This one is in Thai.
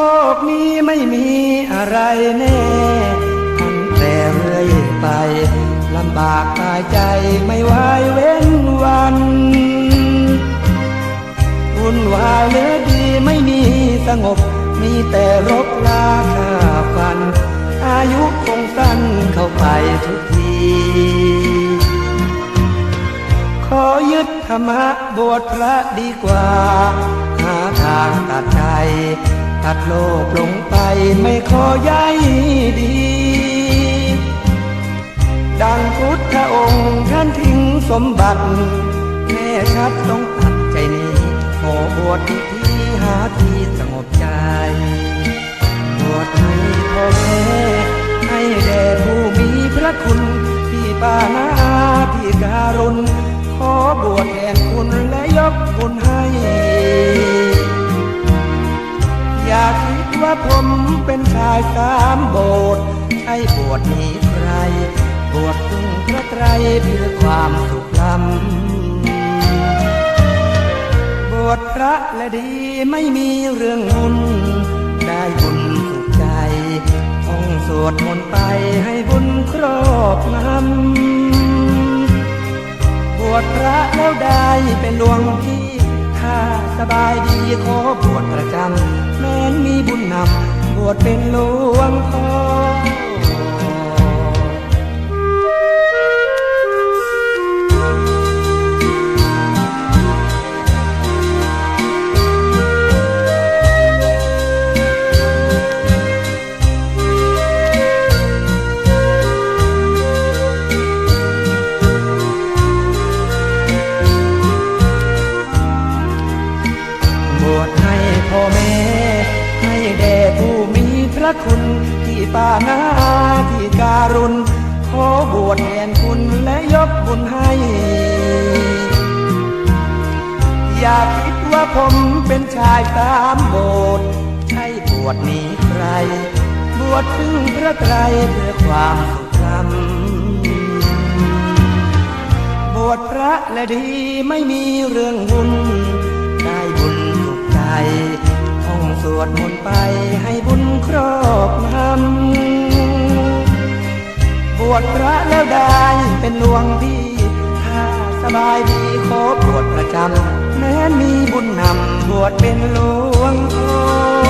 ลกนี้ไม่มีอะไรแน่ทันแต่เรื่อยไปลำบากกายใจไม่ไหวเว้นวันวุ่นวายเลือดีไม่มีสงบ มีแต่รบลาข้าฟัน อายุคงสั้นเข้าไปทุกที ขอยึดธรรมะบวชพระดีกว่าาทางตัดใจ ตัดโลกลงไปไม่ขอใยดี ดังพุทธองค์ท่านทิ้งสมบัติแน่ชัดต้องตัดใจนี้ขอบวชอีกทีหาที่สงบใจบวชให้พ่อแม่ให้แด่ผู้มีพระคุณที่ปานาที่การุณขอบวชแทนคุณและยกบุญให้ ว่าผมเป็นชายสามโบสถ์ใช่บวชหนีใครบวชพึ่งพระไตรเพื่อความสุขลำบวชพระและดีไม่มีเรื่องมุนได้บุญสุขใจท่องสวดมนต์ไปให้บุญครอบงำบวชพระแล้วได้เป็นหลวงพี่ สบายดีขอบวชประจำแม้นมีบุญนำบวชเป็นหลวงพ่อ แม่ให้แด่ผู้มีพระคุณ ที่ปานาที่การุณ ขอบวชแทนคุณและยกบุญให้ อย่าคิดว่าผมเป็นชายตามโบสถ์ใช่บวชนีใคร บวชพึ่งพระไตรเพื่อความสุขลำบวชพระและดีไม่มีเรื่องบุญ มนต์ไปให้บุญครอบงำบวชพระแล้วได้เป็นหลวงพี่ ถ้าสบายดีขอบวชประจำแม้มีบุญนำบวชเป็นหลวงพ่อ